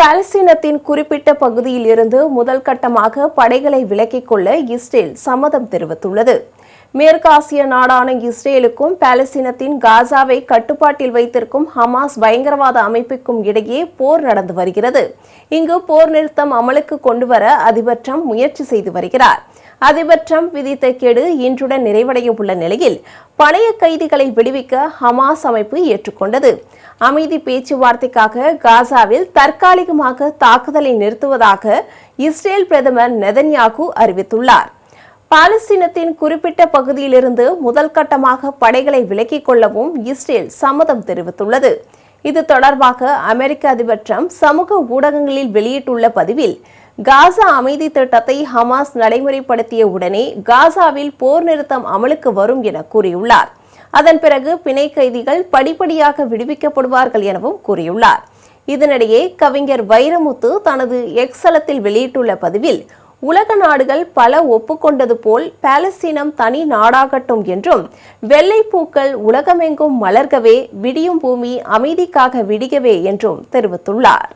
பாலஸ்தீனத்தின் குறிப்பிட்ட பகுதியில் இருந்து முதல் கட்டமாக படைகளை விலக்கிக் கொள்ள இஸ்ரேல் சம்மதம் தெரிவித்துள்ளது. மேற்காசிய நாடான இஸ்ரேலுக்கும் பாலஸ்தீனத்தின் காசாவை கட்டுப்பாட்டில் வைத்திருக்கும் ஹமாஸ் பயங்கரவாத அமைப்புக்கும் இடையே போர் நடந்து வருகிறது. இங்கு போர் நிறுத்தம் அமலுக்கு கொண்டுவர அதிபர் ட்ரம்ப் முயற்சி செய்து வருகிறார். அதிபர் ட்ரம்ப் விதித்த கெடு இன்றுடன் நிறைவடைய உள்ள நிலையில் பழைய கைதிகளை விடுவிக்க ஹமாஸ் அமைப்பு ஏற்றுக்கொண்டது. அமைதி பேச்சுவார்த்தைக்காக காசாவில் தற்காலிகமாக தாக்குதலை நிறுத்துவதாக இஸ்ரேல் பிரதமர் நெதன்யாகு அறிவித்துள்ளார். பாலஸ்தீனத்தின் குறிப்பிட்ட பகுதியிலிருந்து முதல் கட்டமாக படைகளை விலக்கிக் கொள்ளவும் இஸ்ரேல் சம்மதம் தெரிவித்துள்ளது. இது தொடர்பாக அமெரிக்க அதிபர் ட்ரம்ப் சமூக ஊடகங்களில் வெளியிட்டுள்ள பதிவில் காசா அமைதி திட்டத்தை ஹமாஸ் நடைமுறைப்படுத்திய உடனே காசாவில் போர் நிறுத்தம் அமலுக்கு வரும் என கூறியுள்ளார். அதன் பிறகு பிணை கைதிகள் படிப்படியாக விடுவிக்கப்படுவார்கள் எனவும் கூறியுள்ளார். இதனிடையே கவிஞர் வைரமுத்து தனது எக்ஸலத்தில் வெளியிட்டுள்ள பதிவில் உலக நாடுகள் பல ஒப்புக்கொண்டது போல் பாலஸ்தீனம் தனி நாடாகட்டும் என்றும் வெள்ளை பூக்கள் உலகமெங்கும் மலர்கவே விடியும் பூமி அமைதிக்காக விடியவே என்றும் தெரிவித்துள்ளார்.